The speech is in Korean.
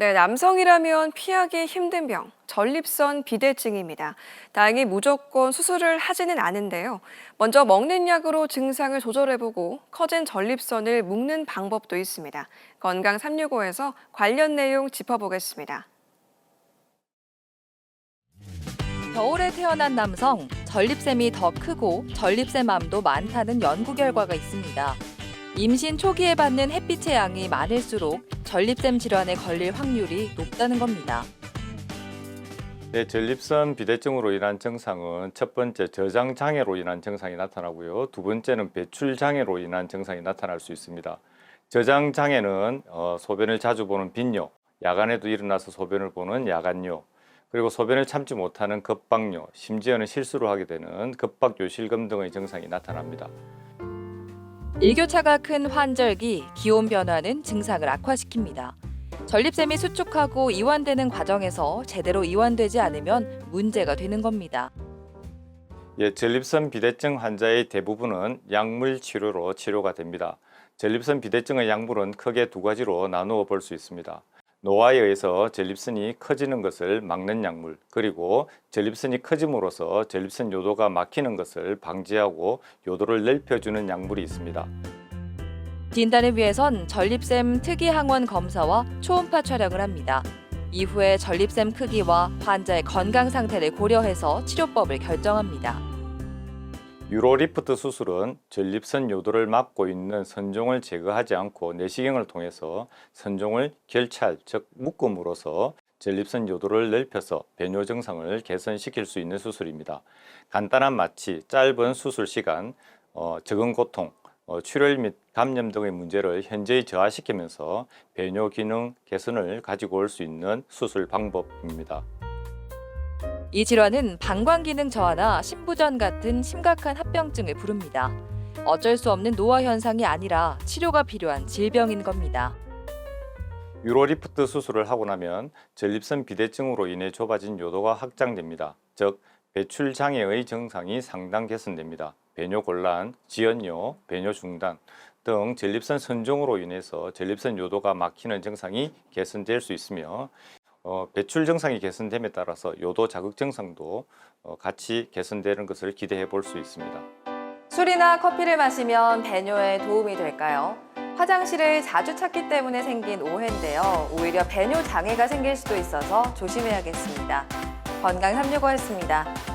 네, 남성이라면 피하기 힘든 병, 전립선 비대증입니다. 다행히 무조건 수술을 하지는 않은데요. 먼저 먹는 약으로 증상을 조절해보고 커진 전립선을 묶는 방법도 있습니다. 건강 365에서 관련 내용 짚어보겠습니다. 겨울에 태어난 남성, 전립샘이 더 크고 전립샘암도 많다는 연구 결과가 있습니다. 임신 초기에 받는 햇빛의 양이 많을수록 전립샘 질환에 걸릴 확률이 높다는 겁니다. 네, 전립선 비대증으로 인한 증상은 첫 번째 저장 장애로 인한 증상이 나타나고요. 두 번째는 배출 장애로 인한 증상이 나타날 수 있습니다. 저장 장애는 어, 소변을 자주 보는 빈뇨, 야간에도 일어나서 소변을 보는 야간뇨, 그리고 소변을 참지 못하는 급박뇨, 심지어는 실수를 하게 되는 급박요실금 등의 증상이 나타납니다. 일교차가 큰 환절기, 기온 변화는 증상을 악화시킵니다. 전립샘이 수축하고 이완되는 과정에서 제대로 이완되지 않으면 문제가 되는 겁니다. 예, 전립선 비대증 환자의 대부분은 약물 치료로 치료가 됩니다. 전립선 비대증의 약물은 크게 두 가지로 나누어 볼 수 있습니다. 노화에 의해서 전립선이 커지는 것을 막는 약물, 그리고 전립선이 커짐으로써 전립선 요도가 막히는 것을 방지하고 요도를 넓혀주는 약물이 있습니다. 진단을 위해선 전립샘 특이 항원 검사와 초음파 촬영을 합니다. 이후에 전립샘 크기와 환자의 건강 상태를 고려해서 치료법을 결정합니다. 유로리프트 수술은 전립선 요도를 막고 있는 선종을 제거하지 않고 내시경을 통해서 선종을 결찰, 즉 묶음으로써 전립선 요도를 넓혀서 배뇨 증상을 개선시킬 수 있는 수술입니다. 간단한 마취, 짧은 수술 시간, 어, 적은 고통, 어, 출혈 및 감염 등의 문제를 현저히 저하시키면서 배뇨 기능 개선을 가지고 올 수 있는 수술 방법입니다. 이 질환은 방광 기능 저하나 신부전 같은 심각한 합병증을 부릅니다. 어쩔 수 없는 노화 현상이 아니라 치료가 필요한 질병인 겁니다. 유로리프트 수술을 하고 나면 전립선 비대증으로 인해 좁아진 요도가 확장됩니다. 즉 배출 장애의 증상이 상당 개선됩니다. 배뇨 곤란, 지연요, 배뇨 중단 등 전립선 선종으로 인해서 전립선 요도가 막히는 증상이 개선될 수 있으며 어, 배출 증상이 개선됨에 따라서 요도 자극 증상도 어, 같이 개선되는 것을 기대해 볼 수 있습니다. 술이나 커피를 마시면 배뇨에 도움이 될까요? 화장실을 자주 찾기 때문에 생긴 오해인데요. 오히려 배뇨 장애가 생길 수도 있어서 조심해야겠습니다. 건강 365였습니다.